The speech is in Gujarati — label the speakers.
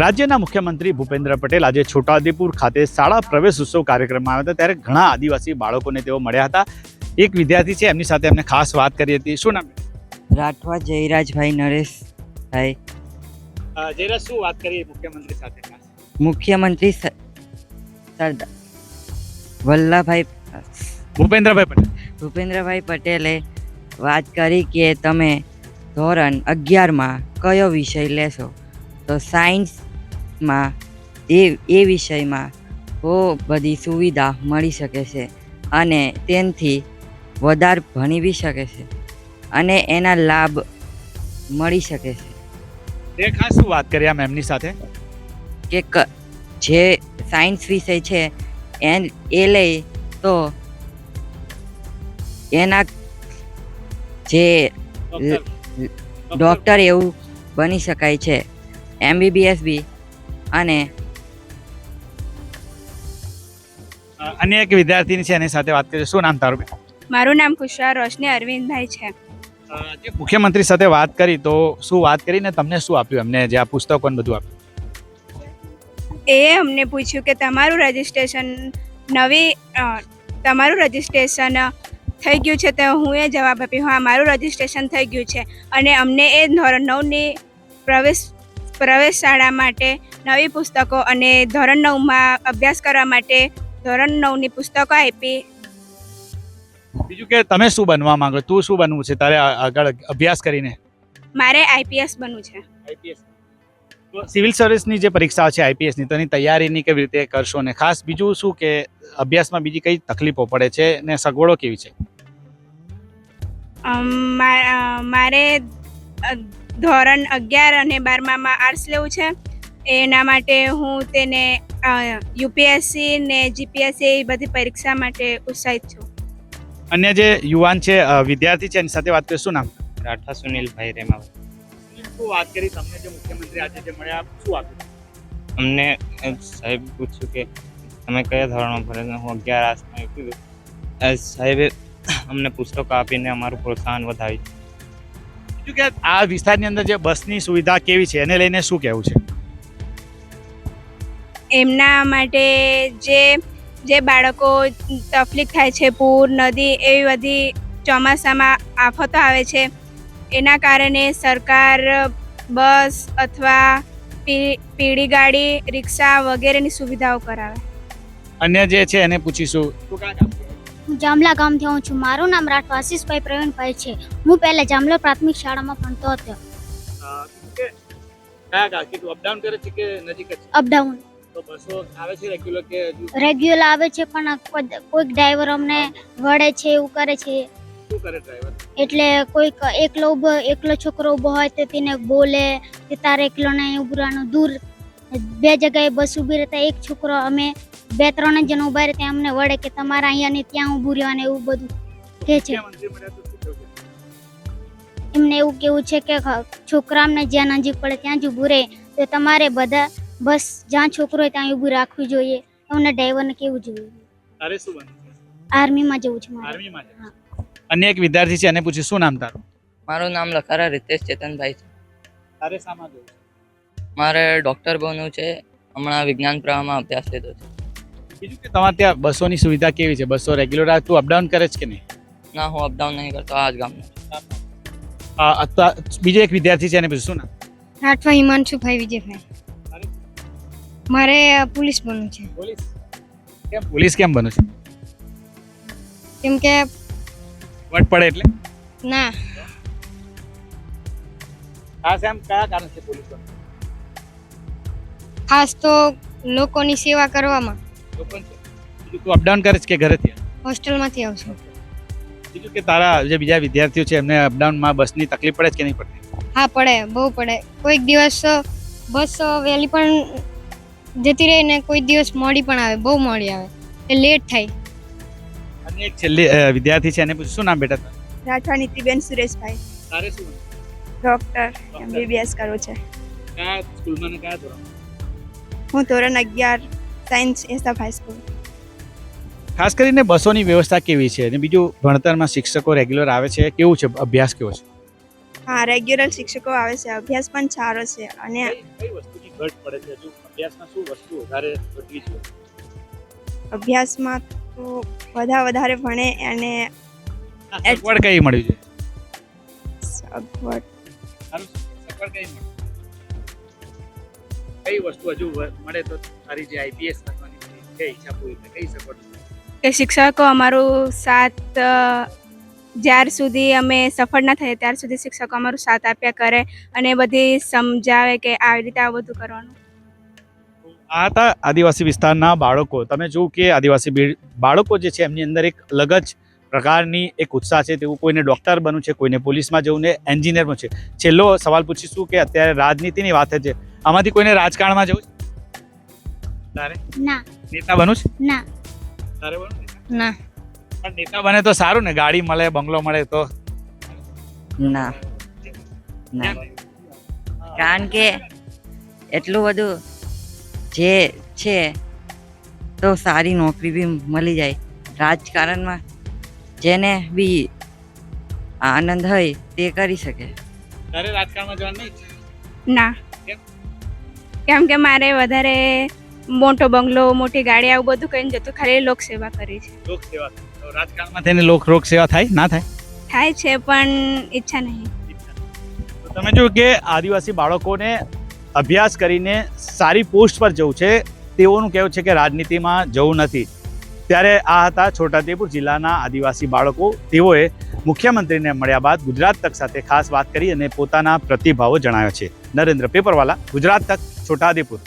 Speaker 1: રાજ્યના મુખ્યમંત્રી ભૂપેન્દ્ર પટેલ આજે છોટાઉદેપુર ખાતે શાળા પ્રવેશ ઉત્સવ કાર્યક્રમમાં આવ્યા હતા. ત્યારે ઘણા આદિવાસી બાળકોને તેઓ મળ્યા હતા. એક વિદ્યાર્થી છે એમની સાથે એમને ખાસ વાત કરી હતી. શું નામ?
Speaker 2: રાઠવા જયરાજભાઈ નરેશભાઈ.
Speaker 1: જયરાજ શું વાત કરી મુખ્યમંત્રી સાથે
Speaker 2: મુખ્યમંત્રી સરદાર વલ્લભભાઈ
Speaker 1: ભૂપેન્દ્રભાઈ પટેલ.
Speaker 2: ભૂપેન્દ્રભાઈ પટેલે વાત કરી કે તમે ધોરણ અગિયારમાં કયો વિષય લેશો? તો સાયન્સમાં એ એ વિષયમાં બહુ બધી સુવિધા મળી શકે છે અને તેનાથી વધારે ભણી બી શકે છે અને એના લાભ મળી શકે છે.
Speaker 1: એ ખાસ શું વાત કરી આમ એમની સાથે?
Speaker 2: કે જે સાયન્સ વિષય છે એન એ લઈ તો એના જે ડૉક્ટર એવું બની શકાય છે. એમબીબીએસ બી અને
Speaker 1: અન્ય એક વિદ્યાર્થીની છે એની સાથે વાત કરીશું શું નામ તારું બેન?
Speaker 3: મારું નામ કુશવા રોશની અરવિંદભાઈ છે.
Speaker 1: જે મુખ્યમંત્રી સાથે વાત કરી તો શું વાત કરીને તમને શું આપ્યું? અમને જે આ પુસ્તકો ને બધું આપ્યું.
Speaker 3: એ અમને પૂછ્યું કે તમારું રજિસ્ટ્રેશન નવી તમારું રજિસ્ટ્રેશન થઈ ગયું છે તો હું એ જવાબ આપ્યો હા મારું રજિસ્ટ્રેશન થઈ ગયું છે. અને અમને એ ધોરણ નવની પ્રવેશ પ્રવેશ શાળા માટે નવી પુસ્તકો અને ધોરણ નવમાં અભ્યાસ કરવા માટે ધોરણ નવની પુસ્તકો આપી.
Speaker 1: બીજું કે તમે શું બનવા માંગો? તું શું બનવું છે? તારે આગળ અભ્યાસ કરીને.
Speaker 3: મારે આઈપીએસ બનવું છે.
Speaker 1: આઈપીએસ. સિવિલ સર્વિસની જે પરીક્ષા છે આઈપીએસની તેની તૈયારીની કેવી રીતે કરશો ને ખાસ બીજું શું કે અભ્યાસમાં બીજી કઈ તકલીફો પડે છે ને સગવડો કેવી છે?
Speaker 3: મારે ધોરણ અગિયાર અને બારમામાં આર્ટ્સ લેવું છે. એના માટે હું તેને યુપીએસસી ને જીપીએસસી એ બધી પરીક્ષા માટે ઉત્સાહિત છું.
Speaker 1: અન્ય જે યુવાન છે વિદ્યાર્થી છે એની સાથે વાત કરીશું નામ?
Speaker 4: રાઠા સુનિલભાઈ રેમાભાઈ
Speaker 1: શું વાત કરી તમને જે મુખ્યમંત્રી આજે જે મળ્યા શું આપ્યું
Speaker 4: અમને સાહેબ પૂછ્યું કે તમે કયા ધોરણમાં ભરે છો? હું અગિયાર આસમાં કીધું. સાહેબે અમને પુસ્તકો આપીને અમારું પ્રોત્સાહન વધાવ્યું
Speaker 1: કે આ વિસ્તારની અંદર જે બસની સુવિધા કેવી છે એને લઈને શું કહેવું છે?
Speaker 3: એમના માટે જે જે બાળકો તકલીફ થાય છે પૂર નદી એવી બધી ચોમાસામાં આફતો આવે છે એના કારણે સરકાર બસ અથવા પી- પીળી ગાડી રિક્ષા વગેરેની સુવિધાઓ કરાવે.
Speaker 1: અન્ય જે છે એને પૂછીશું?
Speaker 5: હું જામલા ગામથી આવું છું. મારું નામ રાઠવા આશીષભાઈ પ્રવીણભાઈ છે. હું પહેલા જામલા પ્રાથમિક શાળામાં ભણતો હતો.
Speaker 1: અપડાઉન કરે છે કે નજીક
Speaker 5: અપડાઉન
Speaker 1: તો બસો આવે છે રેગ્યુલર કે
Speaker 5: રેગ્યુલર આવે છે પણ કોઈક ડ્રાઈવર અમને વળે છે એવું કરે છે.
Speaker 1: શું કરે ડ્રાઈવર
Speaker 5: એટલે કોઈક એકલો ઊભો એકલો છોકરો ઊભો હોય તો તેને બોલે કે તારે એકલો નહીં ઊભું રહેવાનું દૂર. બે જગ્યાએ બસ ઊભી રહેતા એક છોકરો અમે બે ત્રણ જણ ઊભા રહે ત્યાં અમને વળે કે તમારે અહીંયા ને ત્યાં ઊભું રહેવાનું એવું બધું છે.
Speaker 1: કહેવું છે?
Speaker 5: એમને એવું કેવું છે કે છોકરા અમને જ્યાં નજીક પડે ત્યાં જ ઊભું રહે. તો તમારે બધા બસ જ્યાં છોકરો હોય ત્યાં ઊભું રાખવું જોઈએ. એમને ડ્રાઈવરને કેવું જોઈએ?
Speaker 1: તારે શું બનવું
Speaker 5: આર્મીમાં જવું છે મારે.
Speaker 1: આર્મીમાં છે. અન્ય એક વિદ્યાર્થી છે એને પૂછ્યું શું નામ તારું?
Speaker 6: મારું નામ લખારા રિતેશ ચેતનભાઈ છે.
Speaker 1: તારે શામાં જવું છે?
Speaker 6: મારે ડૉક્ટર બનવું છે હમણાં વિજ્ઞાન પ્રવાહમાં અભ્યાસ લીધો છે.
Speaker 1: બીજું કે તમારે ત્યાં બસોની સુવિધા કેવી છે? બસો રેગ્યુલર તું અપડાઉન કરે છે કે નહીં?
Speaker 6: ના હું અપડાઉન નહીં કરતો આ જ ગામનો છું.
Speaker 1: અ, બીજો એક વિદ્યાર્થી છે એને પૂછ્યું શું નામ?
Speaker 7: રાઠવા હિમાંશુભાઈ વિજયભાઈ. મારે પોલીસ બનવું છે.
Speaker 1: પોલીસ? કેમ? પોલીસ કેમ બનવું છે?
Speaker 7: કેમ કે
Speaker 1: વટ પડે એટલે?
Speaker 7: ના.
Speaker 1: ખાસ એમ કયા કારણ છે પોલીસ બનવું?
Speaker 7: ખાસ તો લોકોની સેવા કરવામાં.
Speaker 1: લોકોની છે. તું અપડાઉન કરે છે કે ઘરેથી?
Speaker 7: હોસ્ટેલમાંથી આવશું
Speaker 1: બીજું કે તારા જે બીજા વિદ્યાર્થીઓ છે એમને અપડાઉનમાં બસની તકલીફ પડે છે કે નહીં પડતી?
Speaker 7: હા પડે. બહુ પડે. કોઈક દિવસ બસ વહેલી પણ જતી રહે ને કોઈ દિવસ મોડી પણ આવે બહુ મોડી આવે. એ લેટ થાય.
Speaker 1: અને એક છેલ્લી વિદ્યાર્થી છે એને પૂછ્યું શું નામ બેટા?
Speaker 3: રાઠવા નીતિબેન સુરેશભાઈ.
Speaker 1: તારે શું ડોક્ટર
Speaker 3: ડૉક્ટર એમબીબીએસ કરવું છે.
Speaker 1: કયા સ્કૂલમાં ને કયા ધોરણ
Speaker 3: હું ધોરણ અગિયાર સાયન્સ એસએફ હાઈસ્કૂલ
Speaker 1: ખાસ કરીને બસોની વ્યવસ્થા કેવી છે? અને બીજું ભણતરમાં શિક્ષકો રેગ્યુલર આવે છે? કેવું છે? અભ્યાસ કેવો છે?
Speaker 3: હા રેગ્યુલર શિક્ષકો આવે છે અભ્યાસ પણ સારો છે અને
Speaker 1: કઈ કઈ વસ્તુની ઘટ પડે છે? હજુ અભ્યાસમાં શું વસ્તુ વધારે ઘટવી છે
Speaker 3: અભ્યાસમાં તો બધા વધારે ભણે અને
Speaker 1: સગવડ કઈ મળી છે
Speaker 3: સગવડ
Speaker 1: સગવડ કઈ મળી કઈ વસ્તુ હજુ મળે તો સારી જે આઈપીએસ બનવાની છે, ઈચ્છા પૂરી કઈ સગવડ?
Speaker 3: કે શિક્ષકો અમારું સાથ અ, જ્યાર સુધી અમે સફળ ના થઈએ ત્યાર સુધી શિક્ષકો અમારું સાથ આપ્યા કરે અને બધી સમજાવે કે આવી રીતે આ બધું કરવાનું.
Speaker 1: આ હતા આદિવાસી વિસ્તારના બાળકો. તમે જુઓ કે આદિવાસી બાળકો જે છે એમની અંદર એક અલગ જ પ્રકારની એક ઉત્સાહ છે. તેવું કોઈને ડૉક્ટર બનવું છે કોઈને પોલીસમાં જવું ને એન્જિનિયર બનવું છે. છેલ્લો સવાલ પૂછીશું કે અત્યારે રાજનીતિની વાત છે. આમાંથી કોઈને રાજકારણમાં જવું છે? તારે?
Speaker 5: ના.
Speaker 1: નેતા બનવું છે?
Speaker 5: ના.
Speaker 1: તારે બનવું
Speaker 7: ના.
Speaker 1: પણ નેતા બને તો સારું ને ગાડી મળે બંગલો મળે તો.
Speaker 2: ના. ના. કારણ કે એટલું બધું જે છે તો સારી નોકરી બી મળી જાય. રાજકારણમાં જેને બી આનંદ હોય તે કરી શકે.
Speaker 1: તારે રાજકારણમાં જવાનું નહીં?
Speaker 3: ના.
Speaker 1: કેમ?
Speaker 3: કે મારે વધારે મોટો બંગલો મોટી ગાડી આવું બધું કહીને જતું ખાલી લોકસેવા કરી છે.
Speaker 1: લોક સેવા તો રાજકારણમાં થઈને લોક રોગ સેવા થાય? ના થાય?
Speaker 3: થાય છે પણ ઈચ્છા નહીં.
Speaker 1: તમે જો કે આદિવાસી બાળકોને અભ્યાસ કરીને સારી પોસ્ટ પર જવું છે તેઓનું કહેવું છે કે રાજનીતિમાં જવું નથી. ત્યારે આ હતા છોટાઉદેપુર જિલ્લાના આદિવાસી બાળકો. તેઓએ મુખ્યમંત્રીને મળ્યા બાદ ગુજરાત તક સાથે ખાસ વાત કરી અને પોતાના પ્રતિભાવો જણાવ્યા છે. નરેન્દ્ર પેપરવાલા ગુજરાત તક છોટાઉદેપુર.